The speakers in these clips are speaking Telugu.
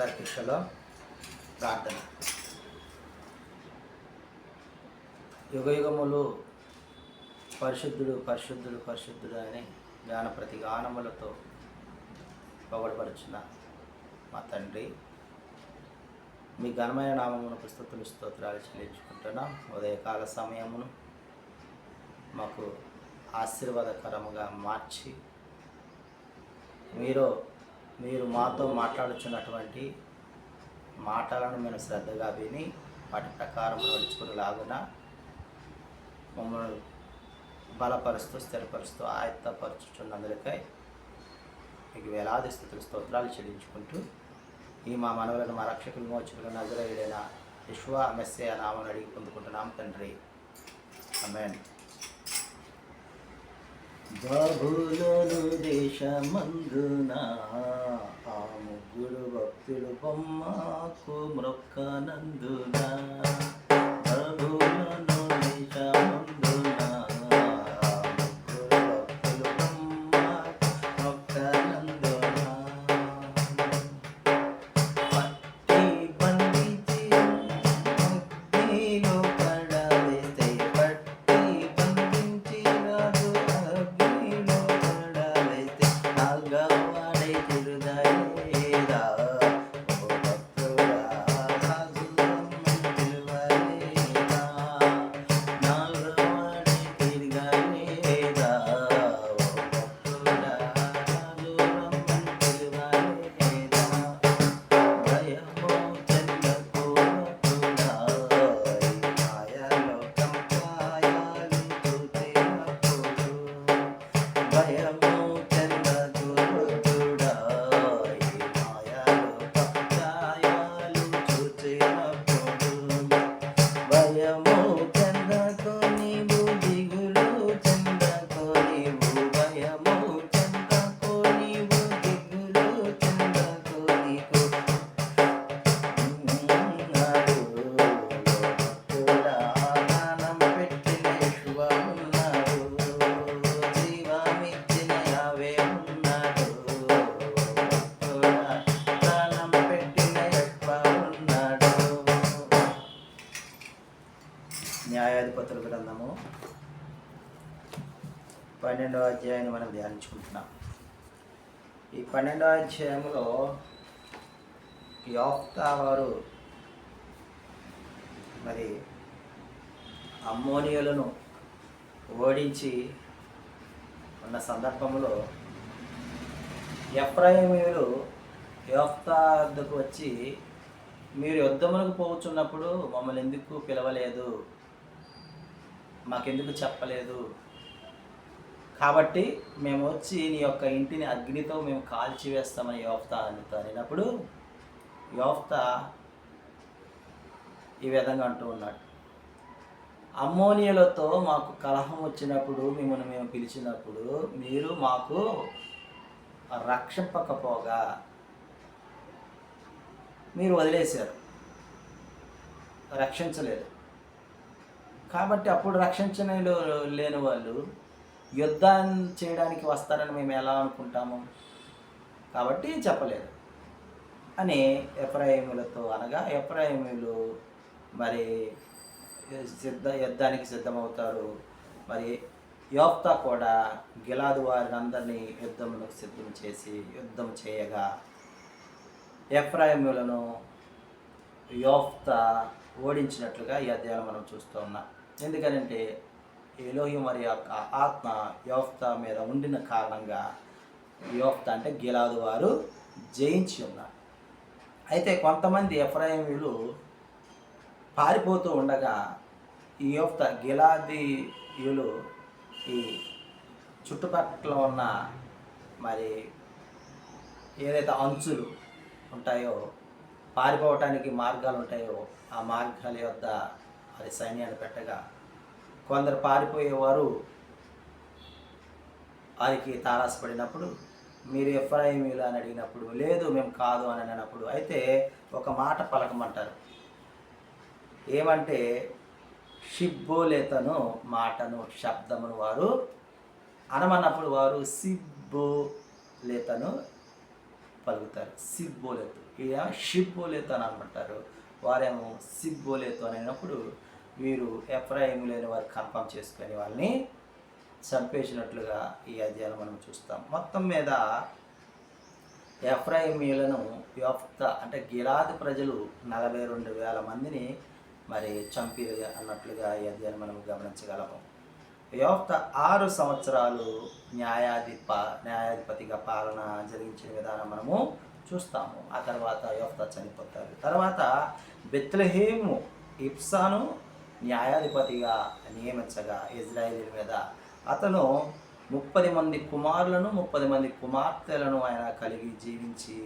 అందరికి ప్రార్థన. యుగయుగములు పరిశుద్ధుడు పరిశుద్ధుడు పరిశుద్ధుడు అని జ్ఞాన ప్రతి గానములతో పొగడపడుచున్న మా తండ్రి. మీ ఘనమైన నామమును పుస్తకములు స్తోత్రాలు చెల్లించుకుంటున్నాం. ఉదయకాల సమయమును మాకు ఆశీర్వాదకరముగా మార్చి మీరు మీరు మాతో మాట్లాడుచున్నటువంటి మాటలను మేము శ్రద్ధగా విని వాటి ప్రకారం నడుచుకునేలాగున మమ్మల్ని బలపరుస్తూ స్థిరపరుస్తూ ఆయత్తపరుచుచున్నందులకై మీకు వేలాది స్థితులు స్తోత్రాలు చెల్లించుకుంటూ ఈ మా మనవులను మా రక్షకులు మోచకులు ఏడైన విశ్వ మెస్సే నామని అడిగి పొందుకుంటున్నాం తండ్రి. అమెన్ బాబులోను దేశమందున? ఆ ముగ్గురు భక్తులు బొమ్మకు మ్రొక్కనందున బాబులోను దేశమందు పన్నెండవ అధ్యాయాన్ని మనం ధ్యానించుకుంటున్నాం. ఈ పన్నెండవ అధ్యాయంలో యోక్తా వారు మరి అమ్మోనియలను ఓడించి ఉన్న సందర్భంలో ఎఫ్రాయిమీయులు యోక్తా వద్దకు వచ్చి మీరు యుద్ధములకు పోవచ్చున్నప్పుడు మమ్మల్ని ఎందుకు పిలవలేదు? మాకెందుకు చెప్పలేదు? కాబట్టి మేము వచ్చి నీ యొక్క ఇంటిని అగ్నితో మేము కాల్చివేస్తామని యోఫ్త అందుతో అనినప్పుడు యోఫ్తా ఈ విధంగా అంటూ ఉన్నాడు. అమ్మోనియలతో మాకు కలహం వచ్చినప్పుడు మిమ్మల్ని మేము పిలిచినప్పుడు మీరు మాకు రక్షింపకపోగా మీరు వదిలేశారు. రక్షించలేదు. కాబట్టి అప్పుడు రక్షించని లేని వాళ్ళు యుద్ధం చేయడానికి వస్తారని మేము ఎలా అనుకుంటాము? కాబట్టి చెప్పలేదు. అని ఎఫ్రాయిములతో అనగా ఎఫ్రాయిములు మరి సిద్ధ యుద్ధానికి సిద్ధమవుతారు. మరి యోప్తా కూడా గిలాదు వారిని అందరినీ యుద్ధములకు సిద్ధం చేసి యుద్ధం చేయగా ఎఫ్రాయిములను యోఫ్తా ఓడించినట్లుగా ఈ అధ్యాయం మనం చూస్తూ ఉన్నాం. ఎందుకనంటే ఎలోహి మరి యొక్క ఆత్మ యోఫ్త మీద ఉండిన కారణంగా యోఫ్త అంటే గిలాదు వారు జయించి ఉన్నారు. అయితే కొంతమంది ఎఫ్రాయిములు పారిపోతూ ఉండగా ఈ యోఫ్త గిలాదీయులు ఈ చుట్టుపక్కల ఉన్న మరి ఏదైతే అంచులు ఉంటాయో పారిపోవటానికి మార్గాలు ఉంటాయో ఆ మార్గాల యొక్క మరి సైన్యాన్ని పెట్టగా కొందరు పారిపోయేవారు వారికి తారాసపడినప్పుడు మీరు ఎఫ్రాయిమీలు అని అడిగినప్పుడు లేదు మేము కాదు అని అన్నప్పుడు అయితే ఒక మాట పలకమంటారు. ఏమంటే షిబ్బోలేతను మాటను శబ్దమును వారు అనమన్నప్పుడు వారు సిబ్బోలేతను పలుకుతారు. సిబ్బోలేతు. ఇక షిబ్బోలేతను అని అనమంటారు. వారేమో సిబ్బోలేతు అని అయినప్పుడు వీరు ఎఫ్రాయిం లేని వారు కన్ఫర్మ్ చేసుకొని వాళ్ళని చంపేసినట్లుగా ఈ అధ్యాయం మనం చూస్తాం. మొత్తం మీద ఎఫ్రాయిమీలను యోఫ్త అంటే గిరాది ప్రజలు నలభై రెండు వేల మందిని మరి చంపి అన్నట్లుగా ఈ అధ్యాయం మనం గమనించగలము. యోఫ్త ఆరు సంవత్సరాలు న్యాయాధిప న్యాయాధిపతిగా పాలన జరిగించిన విధానం మనము చూస్తాము. ఆ తర్వాత యోఫ్త చనిపోతారు. తర్వాత బెత్లహేము ఇప్సాను న్యాయాధిపతిగా నియమించగా ఇజ్రాయేల్ మీద అతను ముప్పది మంది కుమారులను ముప్పది మంది కుమార్తెలను ఆయన కలిగి జీవించి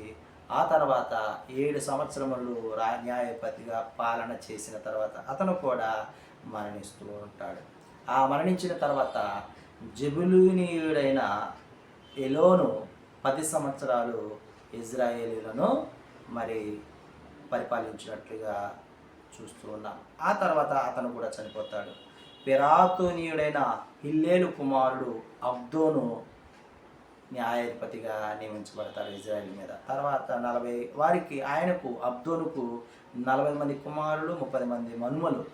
ఆ తర్వాత ఏడు సంవత్సరములు రా న్యాయపతిగా పాలన చేసిన తర్వాత అతను కూడా మరణిస్తూ ఉంటాడు. ఆ మరణించిన తర్వాత జబులూనీయుడైన ఎలోను పది సంవత్సరాలు ఇజ్రాయేలీలను మరి పరిపాలించినట్లుగా చూస్తూ ఉన్నాం. ఆ తర్వాత అతను కూడా చనిపోతాడు. పిరాతోనీయుడైన హిల్లేలు కుమారుడు అబ్దోను న్యాయాధిపతిగా నియమించబడతాడు ఇజ్రాయెల్ మీద. తర్వాత నలభై వారికి ఆయనకు అబ్దోనుకు నలభై మంది కుమారులు ముప్పై మంది మనుమలు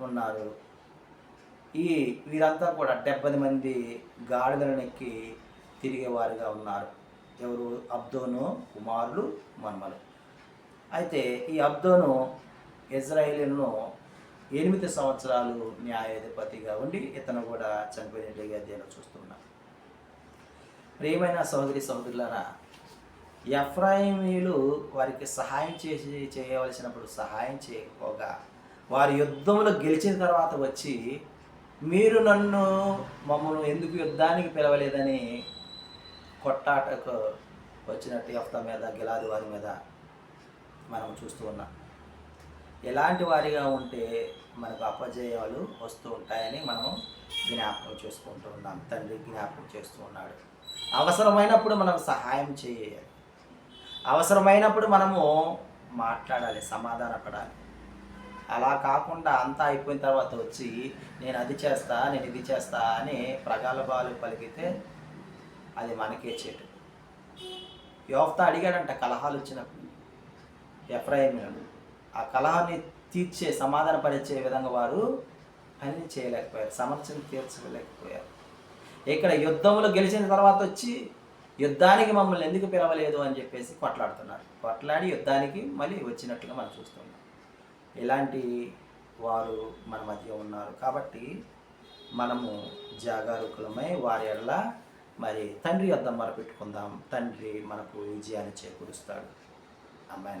ఉన్నారు. ఈ వీరంతా కూడా డెబ్బై మంది గాడిదలనెక్కి తిరిగేవారుగా ఉన్నారు. ఎవరు? అబ్దోను కుమారులు మన్మలు. అయితే ఈ అబ్దోను ఇజ్రాయేలీలను ఎనిమిది సంవత్సరాలు న్యాయాధిపతిగా ఉండి ఇతను కూడా చనిపోయినట్టుగా అధ్యయనం చూస్తున్నాం. ప్రియమైన సహోదరి సహోదరులారా ఎఫ్రాయిమీలు వారికి సహాయం చేసి చేయవలసినప్పుడు సహాయం చేయకపోగా వారి యుద్ధంలో గెలిచిన తర్వాత వచ్చి మీరు నన్ను మమ్మల్ని ఎందుకు యుద్ధానికి పిలవలేదని కొట్టాటకు వచ్చినట్టు యఫ్తా మీద గిలాది వారి మీద మనం చూస్తూ ఉన్నాం. ఎలాంటి వారిగా ఉంటే మనకు అపజయాలు వస్తూ ఉంటాయని మనం జ్ఞాపకం చేసుకుంటూ ఉన్నాం. తండ్రి జ్ఞాపకం చేస్తూ ఉన్నాడు. అవసరమైనప్పుడు మనం సహాయం చేయాలి. అవసరమైనప్పుడు మనము మాట్లాడాలి సమాధానపడాలి. అలా కాకుండా అంతా అయిపోయిన తర్వాత వచ్చి నేను అది చేస్తా నేను ఇది చేస్తా అని ప్రగల్భాలు పలికితే అది మనకే చెట్టు యోఫ్త అడిగాడంట కలహాలు వచ్చినప్పుడు. ఎఫ్రాయిములను ఆ కలహాన్ని తీర్చే సమాధానపరిచే విధంగా వారు పని చేయలేకపోయారు సమస్యను తీర్చలేకపోయారు. ఇక్కడ యుద్ధంలో గెలిచిన తర్వాత వచ్చి యుద్ధానికి మమ్మల్ని ఎందుకు పిలవలేదు? అని చెప్పేసి కొట్లాడుతున్నారు. కొట్లాడి యుద్ధానికి మళ్ళీ వచ్చినట్టుగా మనం చూస్తున్నాం. ఇలాంటి వారు మన మధ్య ఉన్నారు కాబట్టి మనము జాగరూకులమై వారి ఎడల మరి తండ్రి వద్ద మొరపెట్టుకుందాం. తండ్రి మనకు విజయాన్ని చేకూరుస్తాడు. అమ్మాయి